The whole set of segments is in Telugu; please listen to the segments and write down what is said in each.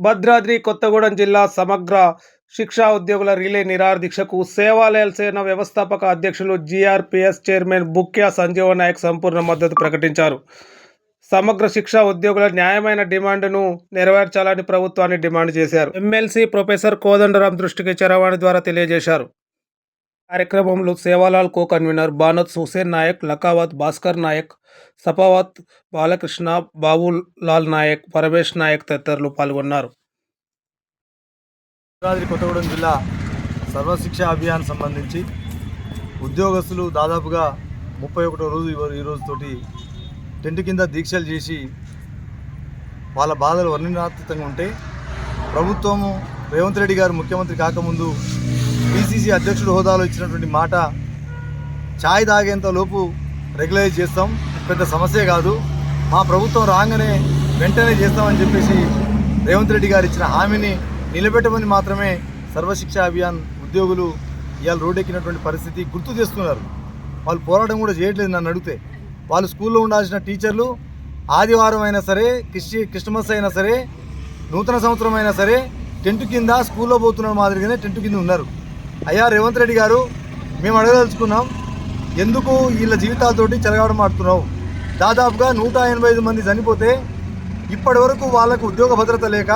భద్రాద్రి కొత్తగూడెం జిల్లా సమగ్ర శిక్షా ఉద్యోగుల రిలే నిరాహార సేవాలయాల సేన వ్యవస్థాపక అధ్యక్షులు జీఆర్పీఎస్ చైర్మన్ బుక్యా సంజీవ నాయక్ సంపూర్ణ మద్దతు ప్రకటించారు. సమగ్ర శిక్షా ఉద్యోగుల న్యాయమైన డిమాండ్ను నెరవేర్చాలని ప్రభుత్వాన్ని డిమాండ్ చేశారు. ఎమ్మెల్సీ ప్రొఫెసర్ కోదండరాం దృష్టికి చరవాణి ద్వారా తెలియజేశారు. కార్యక్రమంలో సేవాలాల్ కో కన్వీనర్ బానత్ హుసేన్ నాయక్ లకావత్ భాస్కర్ నాయక్ సపావత్ బాలకృష్ణ బాబులాల్ నాయక్ పరమేష్ నాయక్ తదితరులు పాల్గొన్నారు. భద్రాద్రి కొత్తగూడెం జిల్లా సర్వశిక్ష అభియాన్ సంబంధించి ఉద్యోగస్తులు దాదాపుగా ముప్పై ఒకటో రోజు ఇవ- ఈ రోజుతోటి టెంట్ కింద దీక్షలు చేసి వాళ్ళ బాధలు వర్ణనాతీతంగా ఉంటే ప్రభుత్వము రేవంత్ రెడ్డి గారు ముఖ్యమంత్రి కాకముందు పిసిసి అధ్యక్షుడు హోదాలో ఇచ్చినటువంటి మాట ఛాయ్ తాగేంత లోపు రెగ్యులైజ్ చేస్తాం. పెద్ద సమస్య కాదు. మా ప్రభుత్వం రాగానే వెంటనే చేస్తామని చెప్పేసి రేవంత్ రెడ్డి గారు ఇచ్చిన హామీని నిలబెట్టమని మాత్రమే సర్వశిక్ష అభియాన్ ఉద్యోగులు ఇవాళ రోడ్డెక్కినటువంటి పరిస్థితి గుర్తు చేస్తున్నారు. వాళ్ళు పోరాటం కూడా చేయట్లేదు నన్ను అడిగితే. వాళ్ళు స్కూల్లో ఉండాల్సిన టీచర్లు ఆదివారం అయినా సరే క్రిస్టి క్రిస్టమస్ అయినా సరే నూతన సంవత్సరం అయినా సరే టెంట్ కింద స్కూల్లో పోతున్న మాదిరిగానే టెంట్ కింద ఉన్నారు. అయ్యా రేవంత్ రెడ్డి గారు మేము అడగదలుచుకున్నాం ఎందుకు వీళ్ళ జీవితాలతోటి చెలగాడం ఆడుతున్నావు దాదాపుగా నూట ఎనభై ఐదు మంది చనిపోతే ఇప్పటి వరకు వాళ్ళకు ఉద్యోగ భద్రత లేక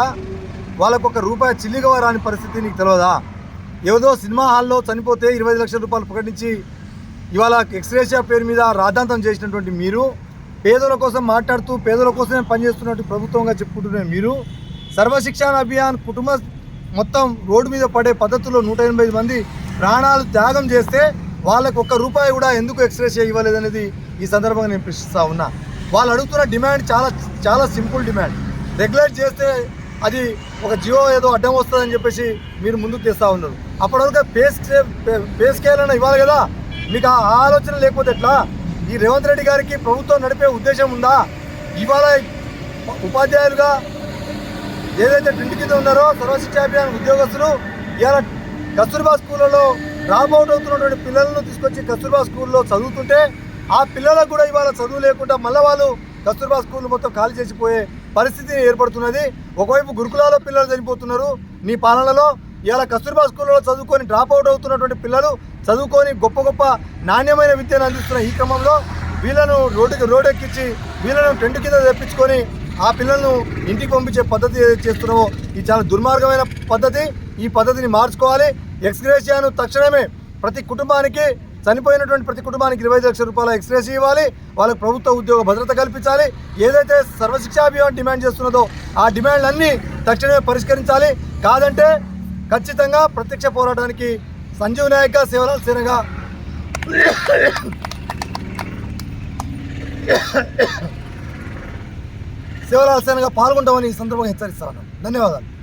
వాళ్ళకు ఒక రూపాయి చిల్లిగా రాని పరిస్థితి నీకు తెలియదా ఏదో సినిమా హాల్లో చనిపోతే ఇరవై లక్షల రూపాయలు ప్రకటించి ఇవాళ ఎక్స్రేషియా పేరు మీద రాద్ధాంతం చేసినటువంటి మీరు పేదల కోసం మాట్లాడుతూ పేదల కోసమే పనిచేస్తున్నట్టు ప్రభుత్వంగా చెప్పుకుంటున్న మీరు సర్వశిక్షణ అభియాన్ కుటుంబ మొత్తం రోడ్డు మీద పడే పద్ధతుల్లో నూట ఎనభై మంది ప్రాణాలు త్యాగం చేస్తే వాళ్ళకు ఒక్క రూపాయి కూడా ఎందుకు ఎక్స్ప్రెస్ ఇవ్వలేదనేది ఈ సందర్భంగా నేను ప్రశ్నిస్తూ ఉన్నా. వాళ్ళు అడుగుతున్న డిమాండ్ చాలా చాలా సింపుల్ డిమాండ్. రెగ్యులేట్ చేస్తే అది ఒక జియో ఏదో అడ్డం వస్తుందని చెప్పేసి మీరు ముందుకు తెస్తా ఉన్నారు. అప్పటివరకు పేస్ పేస్ పే- స్కేల్ ఇవ్వాలి కదా? మీకు ఆ ఆలోచన లేకపోతే ఎట్లా? ఈ రేవంత్ రెడ్డి గారికి ప్రభుత్వం నడిపే ఉద్దేశం ఉందా? ఇవాళ ఉపాధ్యాయులుగా ఏదైతే టింటి కింద ఉన్నారో సర్వశిక్ష అభియాన్ ఉద్యోగస్తులు ఇవాళ కస్తూర్బా స్కూళ్ళలో డ్రాప్ అవుట్ అవుతున్నటువంటి పిల్లలను తీసుకొచ్చి కస్తూర్బా స్కూల్లో చదువుతుంటే ఆ పిల్లలకు కూడా ఇవాళ చదువు లేకుండా మళ్ళీ వాళ్ళు కస్తూర్బా స్కూల్ మొత్తం ఖాళీ చేసిపోయే పరిస్థితి ఏర్పడుతున్నది. ఒకవైపు గురుకులాల పిల్లలు చనిపోతున్నారు. నీ పాలనలో ఇవాళ కస్తూర్బా స్కూల్లో చదువుకొని డ్రాప్ అవుట్ అవుతున్నటువంటి పిల్లలు చదువుకొని గొప్ప గొప్ప నాణ్యమైన విద్యను అందిస్తున్న ఈ క్రమంలో వీళ్ళను రోడ్డుకి రోడ్ ఎక్కించి వీళ్ళను టెంట్ కింద తెప్పించుకొని ఆ పిల్లలను ఇంటికి పంపించే పద్ధతి ఏదైతే చేస్తున్నావో ఇది చాలా దుర్మార్గమైన పద్ధతి. ఈ పద్ధతిని మార్చుకోవాలి. ఎక్స్గ్రేషియాను తక్షణమే ప్రతి కుటుంబానికి చనిపోయినటువంటి ప్రతి కుటుంబానికి ఇరవై ఐదు లక్షల రూపాయల ఎక్స్గ్రేష్ ఇవ్వాలి. వాళ్ళకు ప్రభుత్వ ఉద్యోగ భద్రత కల్పించాలి. ఏదైతే సర్వశిక్షా అభియాన్ డిమాండ్ చేస్తున్నదో ఆ డిమాండ్లన్నీ తక్షణమే పరిష్కరించాలి. కాదంటే ఖచ్చితంగా ప్రత్యక్ష పోరాటానికి సంజీవ్ నాయక్ సేవల సేనగా సేవల పాల్గొంటామని ఈ సందర్భంగా హెచ్చరిస్తాను. ధన్యవాదాలు.